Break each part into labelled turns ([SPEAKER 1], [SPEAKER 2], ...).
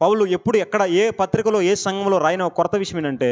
[SPEAKER 1] పౌలు ఎప్పుడు ఎక్కడ ఏ పత్రికలో ఏ సంఘంలో రాయిన కొరత విషయం ఏంటంటే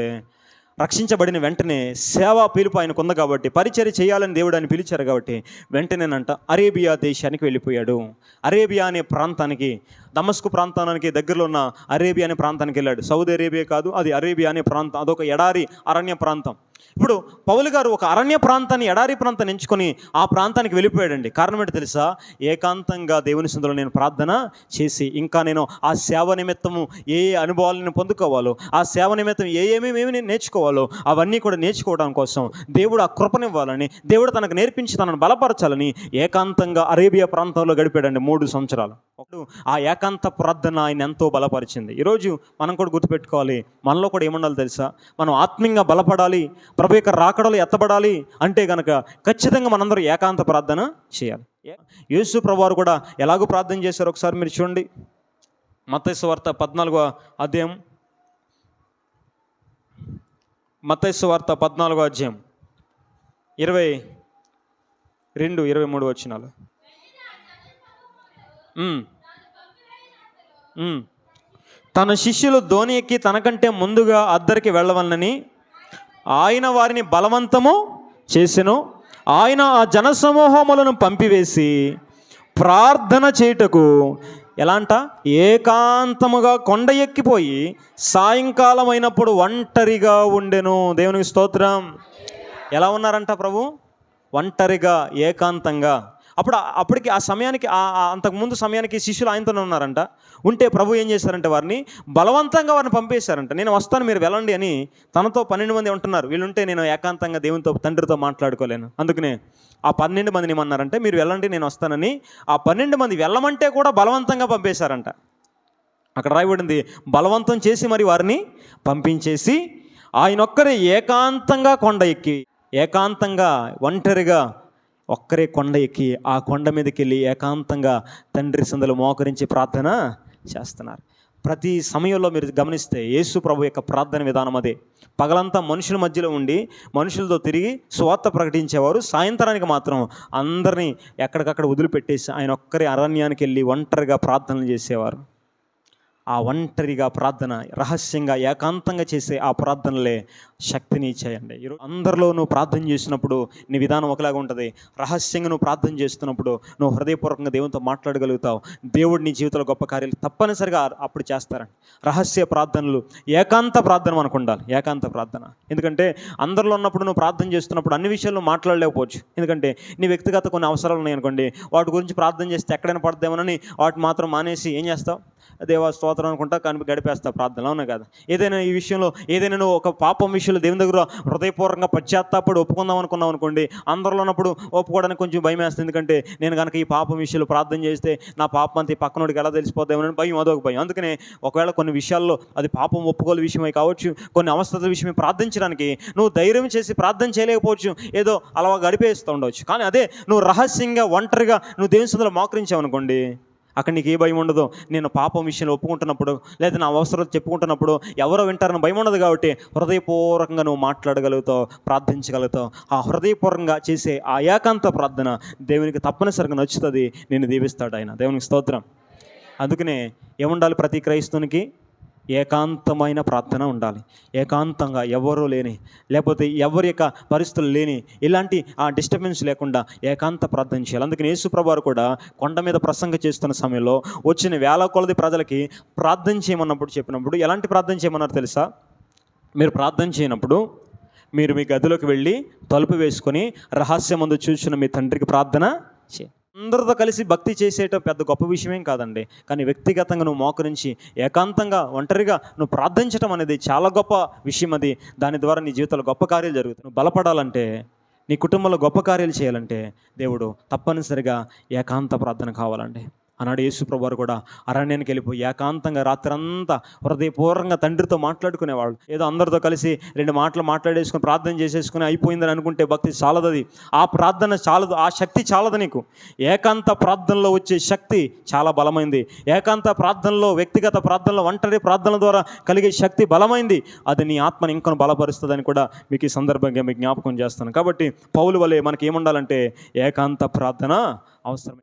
[SPEAKER 1] రక్షించబడిన వెంటనే సేవా పిలుపు ఆయనకు ఉంది కాబట్టి పరిచర్య చేయాలని దేవుడు అని పిలిచారు కాబట్టి వెంటనేనంట అరేబియా దేశానికి వెళ్ళిపోయాడు. అరేబియా అనే ప్రాంతానికి దమస్కు ప్రాంతానికి దగ్గరలో ఉన్న అరేబియా అనే ప్రాంతానికి వెళ్ళాడు. సౌదీ అరేబియా కాదు అది అరేబియా అనే ప్రాంతం అదొక ఎడారి అరణ్య ప్రాంతం. ఇప్పుడు పౌలు గారు ఒక అరణ్య ప్రాంతాన్ని ఎడారి ప్రాంతాన్ని ఎంచుకొని ఆ ప్రాంతానికి వెళ్ళిపోయాడండి. కారణం ఏంటి తెలుసా? ఏకాంతంగా దేవుని సందులో నేను ప్రార్థన చేసి ఇంకా నేను ఆ సేవ నిమిత్తము ఏ ఏ అనుభవాలను నేను పొందుకోవాలో ఆ సేవ నిమిత్తం ఏ ఏమేమి నేను నేర్చుకోవాలో అవన్నీ కూడా నేర్చుకోవడం కోసం దేవుడు ఆ కృపనివ్వాలని దేవుడు తనకు నేర్పించి తనను బలపరచాలని ఏకాంతంగా అరేబియా ప్రాంతంలో గడిపాడండి మూడు సంవత్సరాలు. అప్పుడు ఆ ఏకాంత ప్రార్థన ఆయన ఎంతో బలపరిచింది. ఈరోజు మనం కూడా గుర్తుపెట్టుకోవాలి. మనలో కూడా ఏముండాలి తెలుసా? మనం ఆత్మీయంగా బలపడాలి. ప్రభు యొక్క రాకడలు ఎత్తబడాలి అంటే గనక ఖచ్చితంగా మనందరూ ఏకాంత ప్రార్థన చేయాలి. యేసు ప్రభువారు కూడా ఎలాగో ప్రార్థన చేశారు? ఒకసారి మీరు చూడండి. మత్తైసు వార్త పద్నాలుగో అధ్యాయం. మత్తైసు వార్త పద్నాలుగో అధ్యాయం. ఇరవై రెండు ఇరవై మూడు వచ్చినాలు తన శిష్యులు ధోని ఎక్కి తనకంటే ముందుగా అద్దరికి వెళ్ళవలనని ఆయన వారిని బలవంతము చేసెను. ఆయన ఆ జనసమూహములను పంపివేసి ప్రార్థన చేయుటకు ఎలాంట? ఏకాంతముగా కొండ ఎక్కిపోయి సాయంకాలం అయినప్పుడు ఒంటరిగా ఉండెను. దేవునికి స్తోత్రం. ఎలా ఉన్నారంట ప్రభు? ఒంటరిగా ఏకాంతంగా. అప్పుడు అప్పటికి ఆ సమయానికి ఆ అంతకుముందు సమయానికి శిష్యులు ఆయనతోనే ఉన్నారంట. ఉంటే ప్రభు ఏం చేశారంటే వారిని బలవంతంగా వారిని పంపేశారంట. నేను వస్తాను మీరు వెళ్ళండి అని తనతో పన్నెండు మంది ఉంటున్నారు వీళ్ళుంటే నేను ఏకాంతంగా దేవునితో తండ్రితో మాట్లాడుకోలేను. అందుకనే ఆ పన్నెండు మందిని ఏమన్నారంటే మీరు వెళ్ళండి నేను వస్తానని ఆ పన్నెండు మంది వెళ్ళమంటే కూడా బలవంతంగా పంపేశారంట. అక్కడ రాయబడింది బలవంతం చేసి మరి వారిని పంపించేసి ఆయన ఒక్కరే ఏకాంతంగా కొండ ఎక్కి ఏకాంతంగా ఒంటరిగా ఒక్కరే కొండ ఎక్కి ఆ కొండ మీదకి వెళ్ళి ఏకాంతంగా తండ్రి సందులు మోకరించి ప్రార్థన చేస్తున్నారు. ప్రతి సమయంలో మీరు గమనిస్తే యేసు ప్రభు యొక్క ప్రార్థన విధానం అదే. పగలంతా మనుషుల మధ్యలో ఉండి మనుషులతో తిరిగి స్వార్థ ప్రకటించేవారు సాయంత్రానికి మాత్రం అందరినీ ఎక్కడికక్కడ వదిలిపెట్టేసి ఆయన ఒక్కరి అరణ్యానికి వెళ్ళి ఒంటరిగా ప్రార్థనలు చేసేవారు. ఆ ఒంటరిగా ప్రార్థన రహస్యంగా ఏకాంతంగా చేసే ఆ ప్రార్థనలే శక్తిని ఇచ్చాయండి. ఈరోజు అందరిలో నువ్వు ప్రార్థన చేసినప్పుడు నీ విధానం ఒకలాగా ఉంటుంది. రహస్యంగా నువ్వు ప్రార్థన చేస్తున్నప్పుడు నువ్వు హృదయపూర్వకంగా దేవునితో మాట్లాడగలుగుతావు. దేవుడు నీ జీవితంలో గొప్ప కార్యాలు తప్పనిసరిగా అప్పుడు చేస్తారండి. రహస్య ప్రార్థనలు ఏకాంత ప్రార్థన మనకు ఉండాలి. ఏకాంత ప్రార్థన. ఎందుకంటే అందరిలో ఉన్నప్పుడు నువ్వు ప్రార్థన చేస్తున్నప్పుడు అన్ని విషయాలు మాట్లాడలేకపోవచ్చు. ఎందుకంటే నీ వ్యక్తిగత కొన్ని అవసరాలు ఉన్నాయి అనుకోండి వాటి గురించి ప్రార్థన చేస్తే ఎక్కడైనా పడదేమోనని వాటి మాత్రం మానేసి ఏం చేస్తావు? దేవా స్తోత్రం అనుకుంటా కానీ గడిపేస్తా ప్రార్థనలో. ఉన్నాయి కదా? ఏదైనా ఈ విషయంలో ఏదైనా నువ్వు ఒక పాపం విషయంలో దేవుని దగ్గర హృదయపూర్వకంగా పశ్చాత్తాపడి ఒప్పుకుందాం అనుకున్నావు అనుకోండి అందరిలో ఉన్నప్పుడు ఒప్పుకోవడానికి కొంచెం భయం వేస్తుంది. ఎందుకంటే నేను కనుక ఈ పాపం విషయంలో ప్రార్థన చేస్తే నా పాపం అంతా ఈ పక్కనోడికి ఎలా తెలిసిపోద్దామని భయం అదొక భయం. అందుకనే ఒకవేళ కొన్ని విషయాల్లో అది పాపం ఒప్పుకోలు విషయమై కావచ్చు కొన్ని అవస్థల విషయమై ప్రార్థించడానికి నువ్వు ధైర్యం చేసి ప్రార్థన చేయలేకపోవచ్చు ఏదో అలా గడిపేస్తూ ఉండవచ్చు. కానీ అదే నువ్వు రహస్యంగా ఒంటరిగా నువ్వు దేవుని సందులో మోకరించావు అనుకోండి అక్కడ నీకు ఏ భయం ఉండదు. నేను పాపం విషయంలో ఒప్పుకుంటున్నప్పుడు లేదా నా అవసరాలు చెప్పుకుంటున్నప్పుడు ఎవరో వింటారని భయం ఉండదు కాబట్టి హృదయపూర్వకంగా నువ్వు మాట్లాడగలుగుతావు ప్రార్థించగలుగుతావు. ఆ హృదయపూర్వకంగా చేసే ఆ ఏకాంత ప్రార్థన దేవునికి తప్పనిసరిగా నచ్చుతుంది. నేను దీవిస్తాడు ఆయన. దేవునికి స్తోత్రం. అందుకనే ఏముండాలి ప్రతి క్రైస్తవునికి? ఏకాంతమైన ప్రార్థన ఉండాలి. ఏకాంతంగా ఎవరూ లేని లేకపోతే ఎవరి యొక్క పరిస్థితులు లేని ఇలాంటి ఆ డిస్టర్బెన్స్ లేకుండా ఏకాంత ప్రార్థన చేయాలి. అందుకని యేసుప్రభారు కూడా కొండ మీద ప్రసంగ చేస్తున్న సమయంలో వచ్చిన వేల కొలది ప్రజలకి ప్రార్థన చేయమన్నప్పుడు చెప్పినప్పుడు ఎలాంటి ప్రార్థన చేయమన్నారు తెలుసా? మీరు ప్రార్థన చేయనప్పుడు మీరు మీ గదిలోకి వెళ్ళి తలుపు వేసుకొని రహస్యమందు చూసిన మీ తండ్రికి ప్రార్థన చేయండి. అందరితో కలిసి భక్తి చేసేయటం పెద్ద గొప్ప విషయమేం కాదండి. కానీ వ్యక్తిగతంగా నువ్వు మోకరించి ఏకాంతంగా ఒంటరిగా నువ్వు ప్రార్థించడం అనేది చాలా గొప్ప విషయం అది. దాని ద్వారా నీ జీవితంలో గొప్ప కార్యాలు జరుగుతాయి. నువ్వు బలపడాలంటే నీ కుటుంబంలో గొప్ప కార్యాలు చేయాలంటే దేవుడు తప్పనిసరిగా ఏకాంత ప్రార్థన కావాలండి. ఆనాడు యేసుప్రభువారు కూడా అరణ్యానికి వెళ్ళిపోయి ఏకాంతంగా రాత్రంతా హృదయపూర్వకంగా తండ్రితో మాట్లాడుకునేవాళ్ళు. ఏదో అందరితో కలిసి రెండు మాటలు మాట్లాడేసుకుని ప్రార్థన చేసేసుకుని అయిపోయిందని అనుకుంటే భక్తి చాలదది. ఆ ప్రార్థన చాలదు ఆ శక్తి చాలదు నీకు. ఏకాంత ప్రార్థనలో వచ్చే శక్తి చాలా బలమైంది. ఏకాంత ప్రార్థనలో వ్యక్తిగత ప్రార్థనలో ఒంటరి ప్రార్థనల ద్వారా కలిగే శక్తి బలమైంది. అది నీ ఆత్మని ఇంకొని బలపరుస్తుందని కూడా మీకు ఈ సందర్భంగా మీకు జ్ఞాపకం చేస్తాను. కాబట్టి పౌలు వలె మనకి ఏముండాలంటే ఏకాంత ప్రార్థన అవసరం